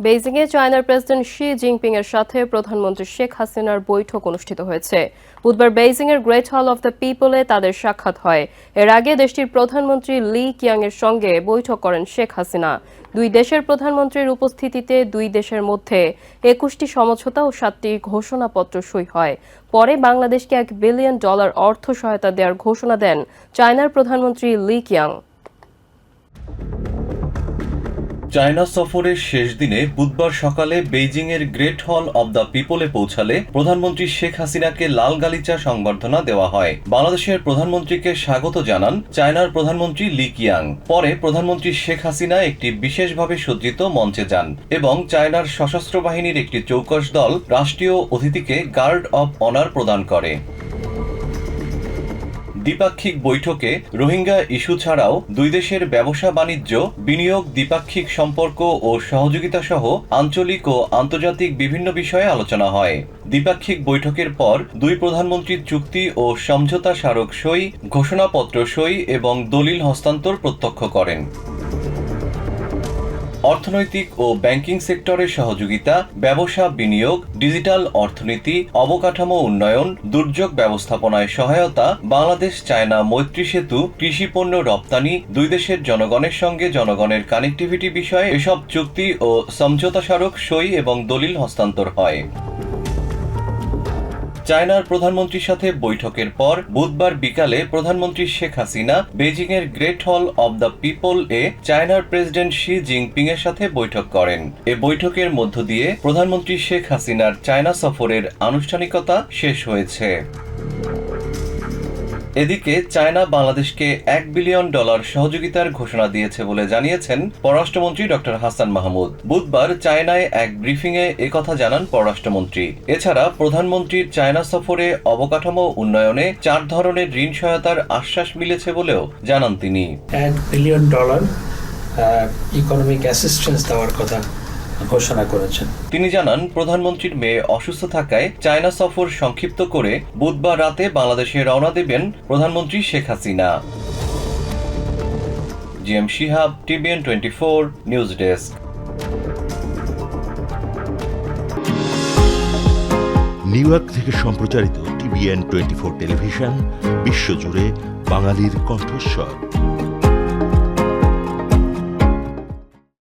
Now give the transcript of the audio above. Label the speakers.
Speaker 1: বেইজিংয়ে চায়নার president Xi Jinping এর সাথে প্রধানমন্ত্রী শেখ হাসিনার বৈঠক অনুষ্ঠিত হয়েছে। বুধবার বেইজিংয়ের গ্রেট হল অফ দ্য পিপলে তাদের সাক্ষাৎ হয়। এর আগে দেশটির প্রধানমন্ত্রী লি কিয়াং এর সঙ্গে বৈঠক করেন শেখ হাসিনা। দুই দেশের প্রধানমন্ত্রীর উপস্থিতিতে দুই দেশের মধ্যে একুশটি সমঝোতা ও সাতটি ঘোষণাপত্র সই হয়। পরে বাংলাদেশকে এক বিলিয়ন ডলার অর্থ সহায়তা দেওয়ার ঘোষণা দেন চায়নার প্রধানমন্ত্রী লি কিয়াং।
Speaker 2: চায়না সফরের শেষ দিনে বুধবার সকালে বেইজিংয়ের গ্রেট হল অব দ্য পিপলে পৌঁছালে প্রধানমন্ত্রী শেখ হাসিনাকে লাল গালিচা সংবর্ধনা দেওয়া হয়। বাংলাদেশের প্রধানমন্ত্রীকে স্বাগত জানান চায়নার প্রধানমন্ত্রী লি কিয়াং। পরে প্রধানমন্ত্রী শেখ হাসিনা একটি বিশেষভাবে সজ্জিত মঞ্চে যান এবং চায়নার সশস্ত্র বাহিনীর একটি চৌকস দল রাষ্ট্রীয় অতিথিকে গার্ড অব অনার প্রদান করে। দ্বিপাক্ষিক বৈঠকে রোহিঙ্গা ইস্যু ছাড়াও দুই দেশের ব্যবসা বাণিজ্য, বিনিয়োগ, দ্বিপাক্ষিক সম্পর্ক ও সহযোগিতা সহ আঞ্চলিক ও আন্তর্জাতিক বিভিন্ন বিষয়ে আলোচনা হয়। দ্বিপাক্ষিক বৈঠকের পর দুই প্রধানমন্ত্রীর চুক্তি ও সমঝোতা স্মারক সই, ঘোষণাপত্র সই এবং দলিল হস্তান্তর প্রত্যক্ষ করেন। অর্থনৈতিক ও ব্যাংকিং সেক্টরের সহযোগিতা, ব্যবসা বিনিয়োগ, ডিজিটাল অর্থনীতি, অবকাঠামো উন্নয়ন, দুর্যোগ ব্যবস্থাপনায় সহায়তা, বাংলাদেশ চায়না মৈত্রী সেতু, কৃষি পণ্য রপ্তানি, দুই দেশের জনগণের সঙ্গে জনগণের কানেক্টিভিটি বিষয়ে এসব চুক্তি ও সমঝোতা স্মারক সই এবং দলিল হস্তান্তর হয়। চায়নার প্রধানমন্ত্রীর সাথে বৈঠকের পর বুধবার বিকালে প্রধানমন্ত্রী শেখ হাসিনা বেজিং এর great hall of the people এ চায়নার প্রেসিডেন্ট শি জিনপিং এর সাথে বৈঠক করেন। এ বৈঠকের মধ্য দিয়ে প্রধানমন্ত্রী শেখ হাসিনার চায়না সফরের আনুষ্ঠানিকতা শেষ হয়েছে। এদিকে চায়না বাংলাদেশকে এক বিলিয়ন ডলার সহযোগিতার ঘোষণা দিয়েছে বলে জানিয়েছেন পররাষ্ট্রমন্ত্রী ডক্টর হাসান মাহমুদ। বুধবার চায়নায় এক ব্রিফিংয়ে একথা জানান পররাষ্ট্রমন্ত্রী। এছাড়া প্রধানমন্ত্রীর চায়না সফরে অবকাঠামো উন্নয়নে চার ধরনের ঋণ সহায়তার আশ্বাস মিলেছে বলেও জানান তিনি।
Speaker 3: এক বিলিয়ন ডলার ইকোনমিক অ্যাসিস্ট্যান্স দেওয়ার কথা। ঘোষণা করেছেন।
Speaker 2: তিনি জানান প্রধানমন্ত্রীর মেয়ে অসুস্থ থাকায় চায়না সফর সংক্ষিপ্ত করে বুধবার রাতে বাংলাদেশে রওনা দেবেন প্রধানমন্ত্রী Sheikh Hasina. G M Shihab TVN twenty four news desk.
Speaker 4: New York থেকে সম্প্রচারিত টিভিএন টোয়েন্টি ফোর টেলিভিশন বিশ্বজুড়ে বাঙালির কণ্ঠস্বর।